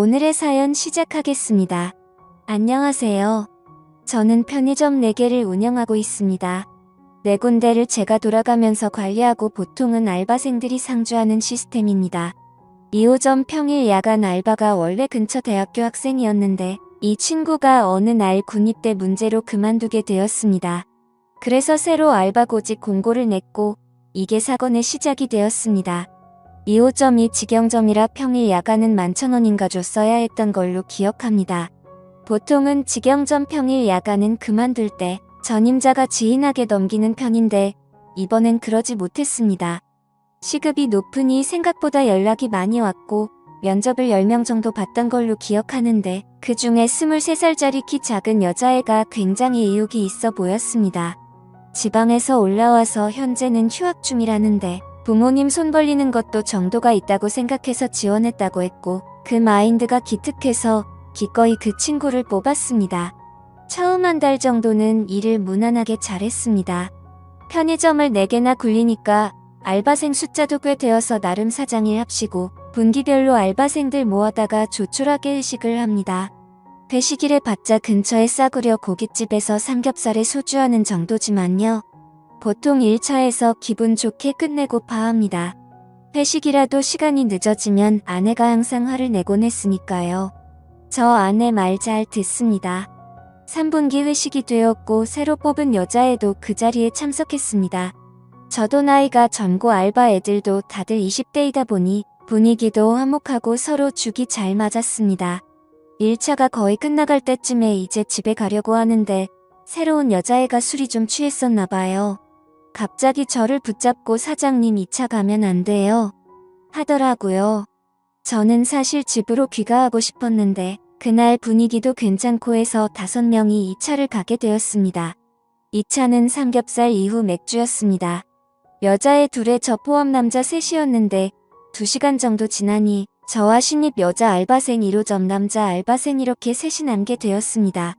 오늘의 사연 시작하겠습니다. 안녕하세요. 저는 편의점 4개를 운영하고 있습니다. 네 군데를 제가 돌아가면서 관리하고 보통은 알바생들이 상주하는 시스템입니다. 2호점 평일 야간 알바가 원래 근처 대학교 학생이었는데 이 친구가 어느 날 군입대 문제로 그만두게 되었습니다. 그래서 새로 알바 고직 공고를 냈고 이게 사건의 시작이 되었습니다. 2호점이 직영점이라 평일 야간은 만천원인가 줬어야 했던 걸로 기억합니다. 보통은 직영점 평일 야간은 그만둘 때 전임자가 지인에게 넘기는 편인데 이번엔 그러지 못했습니다. 시급이 높으니 생각보다 연락이 많이 왔고 면접을 10명 정도 봤던 걸로 기억하는데 그 중에 23살짜리 키 작은 여자애가 굉장히 의욕이 있어 보였습니다. 지방에서 올라와서 현재는 휴학 중이라는데 부모님 손 벌리는 것도 정도가 있다고 생각해서 지원했다고 했고 그 마인드가 기특해서 기꺼이 그 친구를 뽑았습니다. 처음 한 달 정도는 일을 무난하게 잘했습니다. 편의점을 4개나 굴리니까 알바생 숫자도 꽤 되어서 나름 사장일 합시고 분기별로 알바생들 모아다가 조촐하게 회식을 합니다. 회식일에 봤자 근처에 싸구려 고깃집에서 삼겹살에 소주하는 정도지만요. 보통 1차에서 기분 좋게 끝내고 파합니다. 회식이라도 시간이 늦어지면 아내가 항상 화를 내곤 했으니까요. 저 아내 말 잘 듣습니다. 3분기 회식이 되었고 새로 뽑은 여자애도 그 자리에 참석했습니다. 저도 나이가 젊고 알바 애들도 다들 20대이다 보니 분위기도 화목하고 서로 죽이 잘 맞았습니다. 1차가 거의 끝나갈 때쯤에 이제 집에 가려고 하는데 새로운 여자애가 술이 좀 취했었나 봐요. 갑자기 저를 붙잡고 사장님 2차 가면 안 돼요. 하더라고요. 저는 사실 집으로 귀가하고 싶었는데 그날 분위기도 괜찮고 해서 다섯 명이 2차를 가게 되었습니다. 2차는 삼겹살 이후 맥주였습니다. 여자애 둘에 저 포함 남자 셋이었는데 2시간 정도 지나니 저와 신입 여자 알바생 1호점 남자 알바생 이렇게 셋이 남게 되었습니다.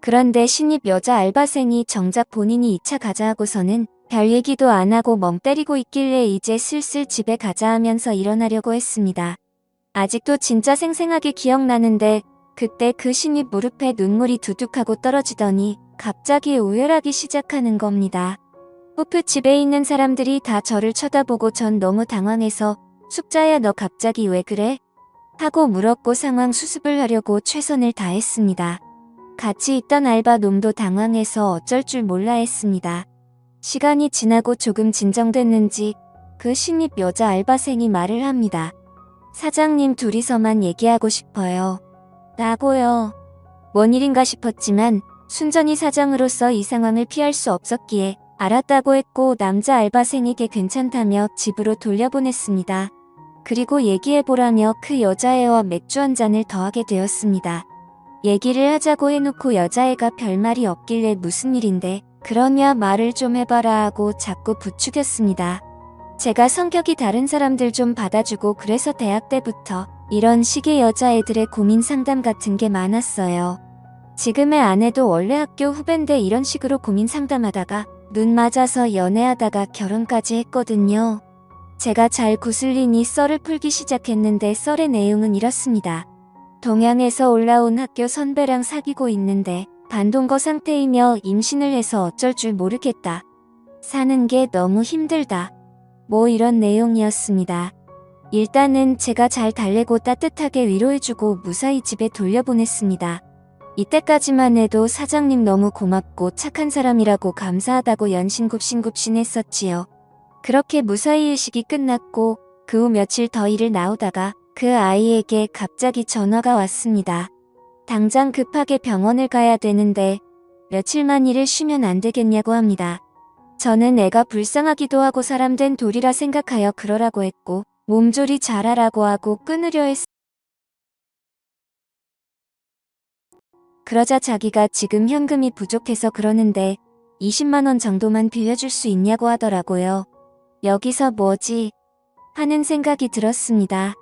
그런데 신입 여자 알바생이 정작 본인이 2차 가자 하고서는 별 얘기도 안 하고 멍 때리고 있길래 이제 슬슬 집에 가자 하면서 일어나려고 했습니다. 아직도 진짜 생생하게 기억나는데 그때 그 신입 무릎에 눈물이 두둑하고 떨어지더니 갑자기 우열하기 시작하는 겁니다. 호프 집에 있는 사람들이 다 저를 쳐다보고 전 너무 당황해서 숙자야 너 갑자기 왜 그래? 하고 물었고 상황 수습을 하려고 최선을 다했습니다. 같이 있던 알바 놈도 당황해서 어쩔 줄 몰라 했습니다. 시간이 지나고 조금 진정됐는지 그 신입 여자 알바생이 말을 합니다. 사장님 둘이서만 얘기하고 싶어요. 나고요. 뭔 일인가 싶었지만 순전히 사장으로서 이 상황을 피할 수 없었기에 알았다고 했고 남자 알바생에게 괜찮다며 집으로 돌려보냈습니다. 그리고 얘기해보라며 그 여자애와 맥주 한 잔을 더하게 되었습니다. 얘기를 하자고 해놓고 여자애가 별말이 없길래 무슨 일인데 그러냐 말을 좀 해봐라 하고 자꾸 부추겼습니다. 제가 성격이 다른 사람들 좀 받아주고 그래서 대학 때부터 이런 식의 여자애들의 고민 상담 같은 게 많았어요. 지금의 아내도 원래 학교 후배인데 이런 식으로 고민 상담하다가 눈 맞아서 연애하다가 결혼까지 했거든요. 제가 잘 구슬리니 썰을 풀기 시작했는데 썰의 내용은 이렇습니다. 동양에서 올라온 학교 선배랑 사귀고 있는데 반동거 상태이며 임신을 해서 어쩔 줄 모르겠다. 사는 게 너무 힘들다. 뭐 이런 내용이었습니다. 일단은 제가 잘 달래고 따뜻하게 위로해주고 무사히 집에 돌려보냈습니다. 이때까지만 해도 사장님 너무 고맙고 착한 사람이라고 감사하다고 연신굽신굽신 했었지요. 그렇게 무사히 의식이 끝났고 그 후 며칠 더 일을 나오다가 그 아이에게 갑자기 전화가 왔습니다. 당장 급하게 병원을 가야 되는데 며칠만 일을 쉬면 안 되겠냐고 합니다. 저는 애가 불쌍하기도 하고 사람된 돌이라 생각하여 그러라고 했고 몸조리 잘하라고 하고 끊으려 했 그러자 자기가 지금 현금이 부족해서 그러는데 20만원 정도만 빌려줄 수 있냐고 하더라고요. 여기서 뭐지? 하는 생각이 들었습니다.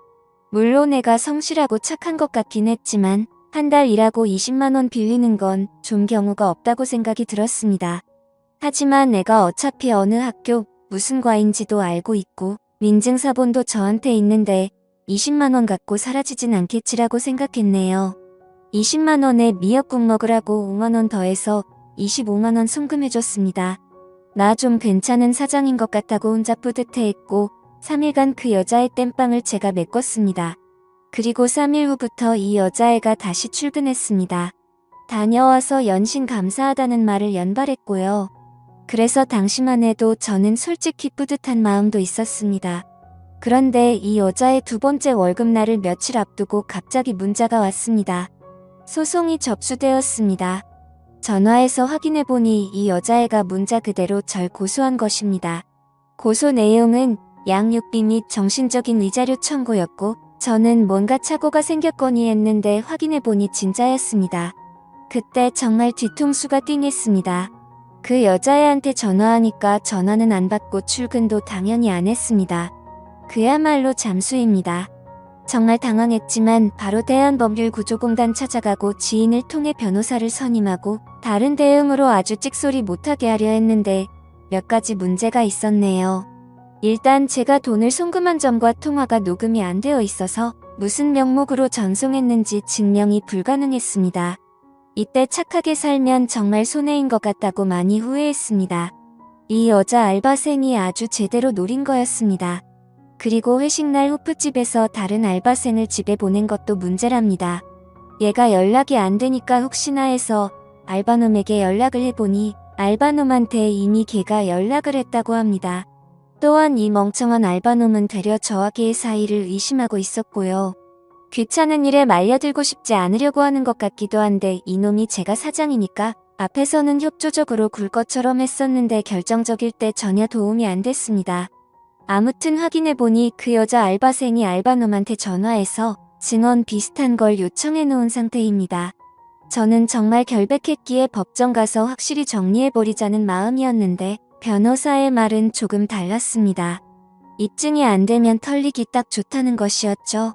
물론 애가 성실하고 착한 것 같긴 했지만 한 달 일하고 20만원 빌리는 건 좀 경우가 없다고 생각이 들었습니다. 하지만 애가 어차피 어느 학교 무슨 과인지도 알고 있고 민증사본도 저한테 있는데 20만원 갖고 사라지진 않겠지라고 생각했네요. 20만원에 미역국 먹으라고 5만원 더해서 25만원 송금해줬습니다. 나 좀 괜찮은 사장인 것 같다고 혼자 뿌듯해했고 3일간 그 여자의 땜빵을 제가 메꿨습니다. 그리고 3일 후부터 이 여자애가 다시 출근했습니다. 다녀와서 연신 감사하다는 말을 연발했고요. 그래서 당시만 해도 저는 솔직히 뿌듯한 마음도 있었습니다. 그런데 이 여자의 두 번째 월급날을 며칠 앞두고 갑자기 문자가 왔습니다. 소송이 접수되었습니다. 전화해서 확인해보니 이 여자애가 문자 그대로 절 고소한 것입니다. 고소 내용은 양육비 및 정신적인 위자료 청구였고 저는 뭔가 착오가 생겼거니 했는데 확인해보니 진짜였습니다. 그때 정말 뒤통수가 띵했습니다. 그 여자애한테 전화하니까 전화는 안 받고 출근도 당연히 안 했습니다. 그야말로 잠수입니다. 정말 당황했지만 바로 대한법률구조공단 찾아가고 지인을 통해 변호사를 선임하고 다른 대응으로 아주 찍소리 못하게 하려 했는데 몇 가지 문제가 있었네요. 일단 제가 돈을 송금한 점과 통화가 녹음이 안 되어 있어서 무슨 명목으로 전송했는지 증명이 불가능했습니다. 이때 착하게 살면 정말 손해인 것 같다고 많이 후회했습니다. 이 여자 알바생이 아주 제대로 노린 거였습니다. 그리고 회식날 호프집에서 다른 알바생을 집에 보낸 것도 문제랍니다. 얘가 연락이 안 되니까 혹시나 해서 알바놈에게 연락을 해보니 알바놈한테 이미 걔가 연락을 했다고 합니다. 또한 이 멍청한 알바놈은 되려 저와 걔의 사이를 의심하고 있었고요. 귀찮은 일에 말려들고 싶지 않으려고 하는 것 같기도 한데 이놈이 제가 사장이니까 앞에서는 협조적으로 굴 것처럼 했었는데 결정적일 때 전혀 도움이 안 됐습니다. 아무튼 확인해보니 그 여자 알바생이 알바놈한테 전화해서 증언 비슷한 걸 요청해 놓은 상태입니다. 저는 정말 결백했기에 법정 가서 확실히 정리해버리자는 마음이었는데 변호사의 말은 조금 달랐습니다. 입증이 안 되면 털리기 딱 좋다는 것이었죠.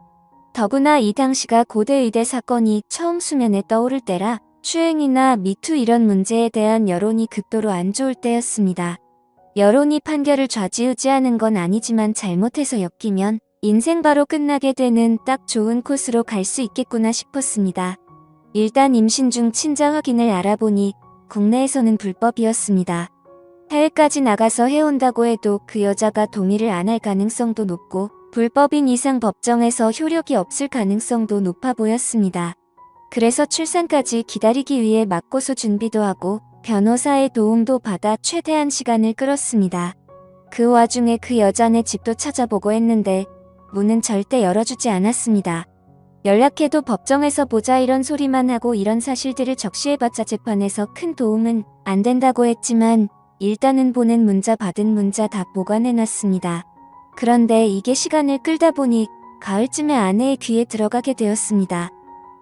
더구나 이 당시가 고대 의대 사건이 처음 수면에 떠오를 때라 추행이나 미투 이런 문제에 대한 여론이 극도로 안 좋을 때였습니다. 여론이 판결을 좌지우지하는 건 아니지만 잘못해서 엮이면 인생 바로 끝나게 되는 딱 좋은 코스로 갈 수 있겠구나 싶었습니다. 일단 임신 중 친자 확인을 알아보니 국내에서는 불법이었습니다. 해외까지 나가서 해온다고 해도 그 여자가 동의를 안 할 가능성도 높고 불법인 이상 법정에서 효력이 없을 가능성도 높아 보였습니다. 그래서 출산까지 기다리기 위해 맞고소 준비도 하고 변호사의 도움도 받아 최대한 시간을 끌었습니다. 그 와중에 그 여자네 집도 찾아보고 했는데 문은 절대 열어주지 않았습니다. 연락해도 법정에서 보자 이런 소리만 하고 이런 사실들을 적시해봤자 재판에서 큰 도움은 안 된다고 했지만 일단은 보낸 문자 받은 문자 다 보관해놨습니다. 그런데 이게 시간을 끌다 보니 가을쯤에 아내의 귀에 들어가게 되었습니다.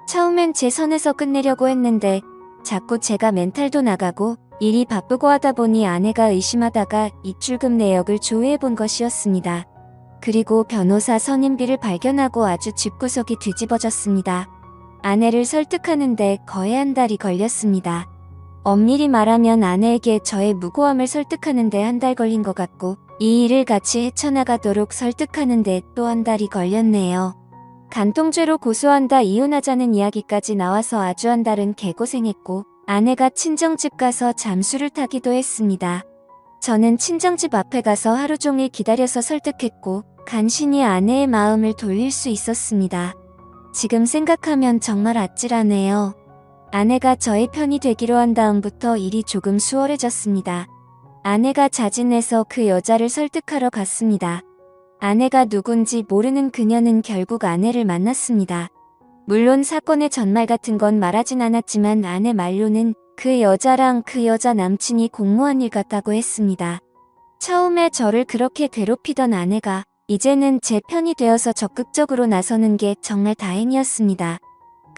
처음엔 제 선에서 끝내려고 했는데 자꾸 제가 멘탈도 나가고 일이 바쁘고 하다 보니 아내가 의심하다가 입출금 내역을 조회해 본 것이었습니다. 그리고 변호사 선임비를 발견하고 아주 집구석이 뒤집어졌습니다. 아내를 설득하는데 거의 한 달이 걸렸습니다. 엄밀히 말하면 아내에게 저의 무고함을 설득하는데 한 달 걸린 것 같고 이 일을 같이 헤쳐나가도록 설득하는데 또 한 달이 걸렸네요. 간통죄로 고소한다 이혼하자는 이야기까지 나와서 아주 한 달은 개고생했고 아내가 친정집 가서 잠수를 타기도 했습니다. 저는 친정집 앞에 가서 하루 종일 기다려서 설득했고 간신히 아내의 마음을 돌릴 수 있었습니다. 지금 생각하면 정말 아찔하네요. 아내가 저의 편이 되기로 한 다음부터 일이 조금 수월해졌습니다. 아내가 자진해서 그 여자를 설득하러 갔습니다. 아내가 누군지 모르는 그녀는 결국 아내를 만났습니다. 물론 사건의 전말 같은 건 말하진 않았지만 아내 말로는 그 여자랑 그 여자 남친이 공모한 일 같다고 했습니다. 처음에 저를 그렇게 괴롭히던 아내가 이제는 제 편이 되어서 적극적으로 나서는 게 정말 다행이었습니다.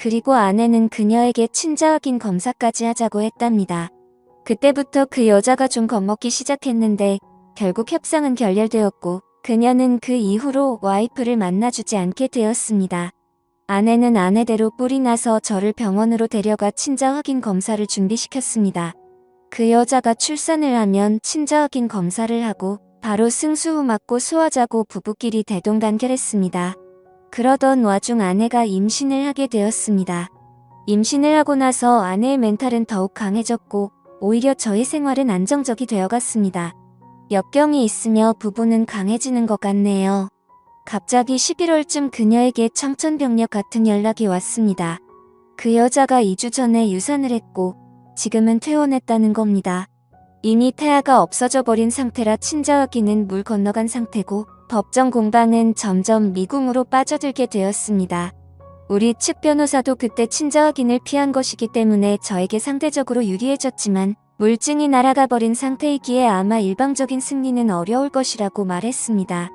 그리고 아내는 그녀에게 친자 확인 검사까지 하자고 했답니다. 그때부터 그 여자가 좀 겁먹기 시작했는데 결국 협상은 결렬되었고 그녀는 그 이후로 와이프를 만나주지 않게 되었습니다. 아내는 아내대로 뿔이 나서 저를 병원으로 데려가 친자 확인 검사를 준비시켰습니다. 그 여자가 출산을 하면 친자 확인 검사를 하고 바로 승수 후 맞고 수화자고 부부끼리 대동단결했습니다. 그러던 와중 아내가 임신을 하게 되었습니다. 임신을 하고 나서 아내의 멘탈은 더욱 강해졌고 오히려 저의 생활은 안정적이 되어갔습니다. 역경이 있으며 부부는 강해지는 것 같네요. 갑자기 11월쯤 그녀에게 청천벽력 같은 연락이 왔습니다. 그 여자가 2주 전에 유산을 했고 지금은 퇴원했다는 겁니다. 이미 태아가 없어져 버린 상태라 친자아기는 물 건너간 상태고 법정 공방은 점점 미궁으로 빠져들게 되었습니다. 우리 측 변호사도 그때 친자 확인을 피한 것이기 때문에 저에게 상대적으로 유리해졌지만 물증이 날아가 버린 상태이기에 아마 일방적인 승리는 어려울 것이라고 말했습니다.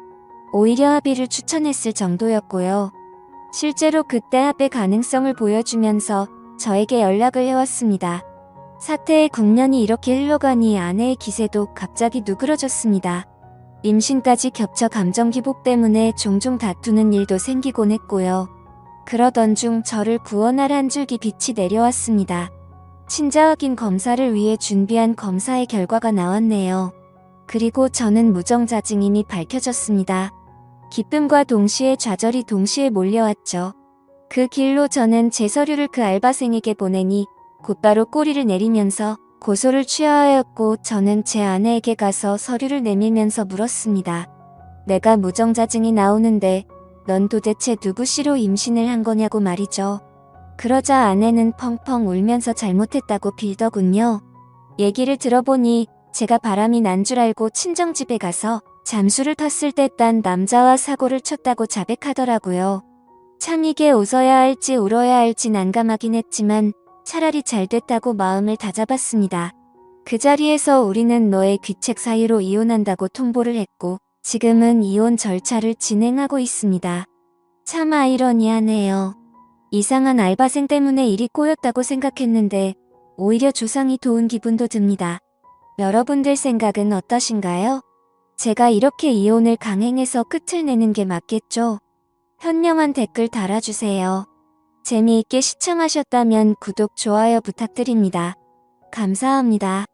오히려 합의를 추천했을 정도였고요. 실제로 그때 합의 가능성을 보여주면서 저에게 연락을 해왔습니다. 사태의 국면이 이렇게 흘러가니 아내의 기세도 갑자기 누그러졌습니다. 임신까지 겹쳐 감정 기복 때문에 종종 다투는 일도 생기곤 했고요. 그러던 중 저를 구원할 한 줄기 빛이 내려왔습니다. 친자 확인 검사를 위해 준비한 검사의 결과가 나왔네요. 그리고 저는 무정자증임이 밝혀졌습니다. 기쁨과 동시에 좌절이 동시에 몰려왔죠. 그 길로 저는 제 서류를 그 알바생에게 보내니 곧바로 꼬리를 내리면서 고소를 취하하였고 저는 제 아내에게 가서 서류를 내밀면서 물었습니다. 내가 무정자증이 나오는데 넌 도대체 누구 씨로 임신을 한 거냐고 말이죠. 그러자 아내는 펑펑 울면서 잘못했다고 빌더군요. 얘기를 들어보니 제가 바람이 난 줄 알고 친정집에 가서 잠수를 탔을 때 딴 남자와 사고를 쳤다고 자백하더라고요. 참 이게 웃어야 할지 울어야 할지 난감하긴 했지만 차라리 잘 됐다고 마음을 다잡았습니다. 그 자리에서 우리는 너의 귀책 사유로 이혼한다고 통보를 했고 지금은 이혼 절차를 진행하고 있습니다. 참 아이러니하네요. 이상한 알바생 때문에 일이 꼬였다고 생각했는데 오히려 조상이 도운 기분도 듭니다. 여러분들 생각은 어떠신가요? 제가 이렇게 이혼을 강행해서 끝을 내는 게 맞겠죠? 현명한 댓글 달아주세요. 재미있게 시청하셨다면 구독, 좋아요 부탁드립니다. 감사합니다.